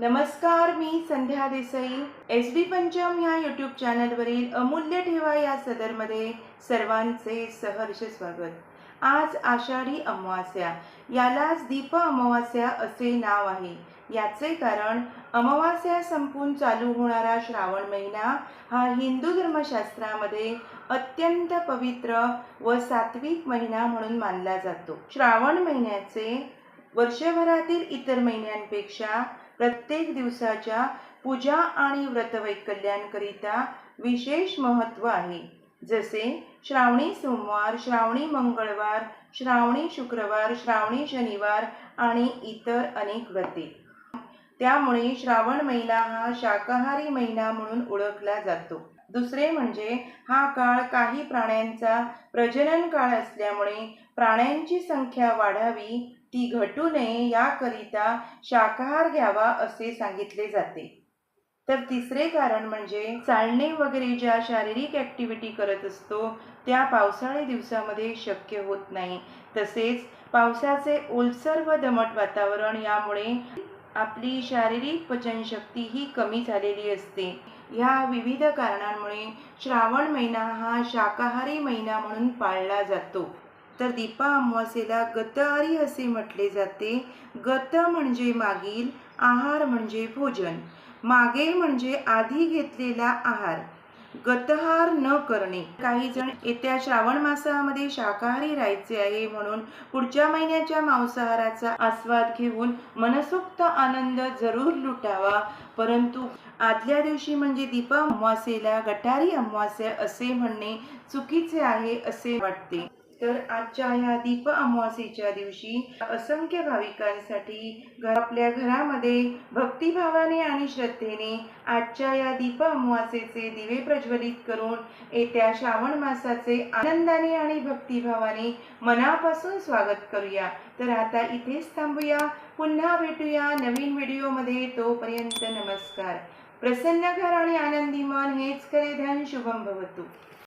नमस्कार मी संध्या देसाई. एस बी पंचम ह्या यूट्यूब चॅनलवरील अमूल्य ठेवा या सदरमध्ये सर्वांचे सहर्ष स्वागत. आज आषाढी अमावास्या. यालाच दीप अमावास्या असे नाव आहे. याचे कारण अमावास्या संपून चालू होणारा श्रावण महिना हा हिंदू धर्मशास्त्रामध्ये अत्यंत पवित्र व सात्विक महिना म्हणून मानला जातो. श्रावण महिन्याचे वर्षभरातील इतर महिन्यांपेक्षा प्रत्येक दिवसाच्या पूजा आणि व्रतवैकल्यांकरिता विशेष महत्त्व आहे. जसे श्रावणी सोमवार श्रावणी मंगळवार श्रावणी शुक्रवार श्रावणी शनिवार आणि इतर अनेक व्रते. त्यामुळे श्रावण महिना हा शाकाहारी महिना म्हणून ओळखला जातो. दुसरे म्हणजे हा काळ काही प्राण्यांचा प्रजनन काळ असल्यामुळे प्राण्यांची संख्या वाढावी ती घटू नये याकरिता शाकाहार घ्यावा असे सांगितले जाते. तर तिसरे कारण म्हणजे चालणे वगैरे ज्या शारीरिक ॲक्टिव्हिटी करत असतो त्या पावसाळी दिवसामध्ये शक्य होत नाही. तसेच पावसाचे ओलसर व दमट वातावरण यामुळे आपली शारीरिक पचनशक्ती ही कमी झालेली असते. ह्या विविध कारणांमुळे श्रावण महिना हा शाकाहारी महिना म्हणून पाळला जातो. तर दीपा अमावास्येला गतहारी असे म्हटले जाते. गत म्हणजे मागील आहार म्हणजे भोजन मागे म्हणजे आधी घेतलेला आहार. गतहार न करणे. काही जण येत्या श्रावण मासामध्ये शाकाहारी राहायचे आहे म्हणून पुढच्या महिन्याच्या मांसाहाराचा आस्वाद घेऊन मनसोक्त आनंद जरूर लुटावा. परंतु आदल्या दिवशी म्हणजे दीपा अमावास्येला गटारी अमावास्या असे म्हणणे चुकीचे आहे असे वाटते. तर आजच्या ह्या दीप अमावास्येच्या दिवशी असंख्य भाविकांसाठी घर आपल्या घरामध्ये भक्तिभावाने आणि श्रद्धेने आजच्या या दीप अमावास्येचे दिवे प्रज्वलित करून येत्या श्रावण मासाचे आनंदाने आणि भक्तिभावाने मनापासून स्वागत करूया. तर आता इथेच थांबूया. पुन्हा भेटूया नवीन व्हिडिओमध्ये. तोपर्यंत नमस्कार. प्रसन्न घर आणि आनंदी मन हेच खरे धन. शुभम भवतु.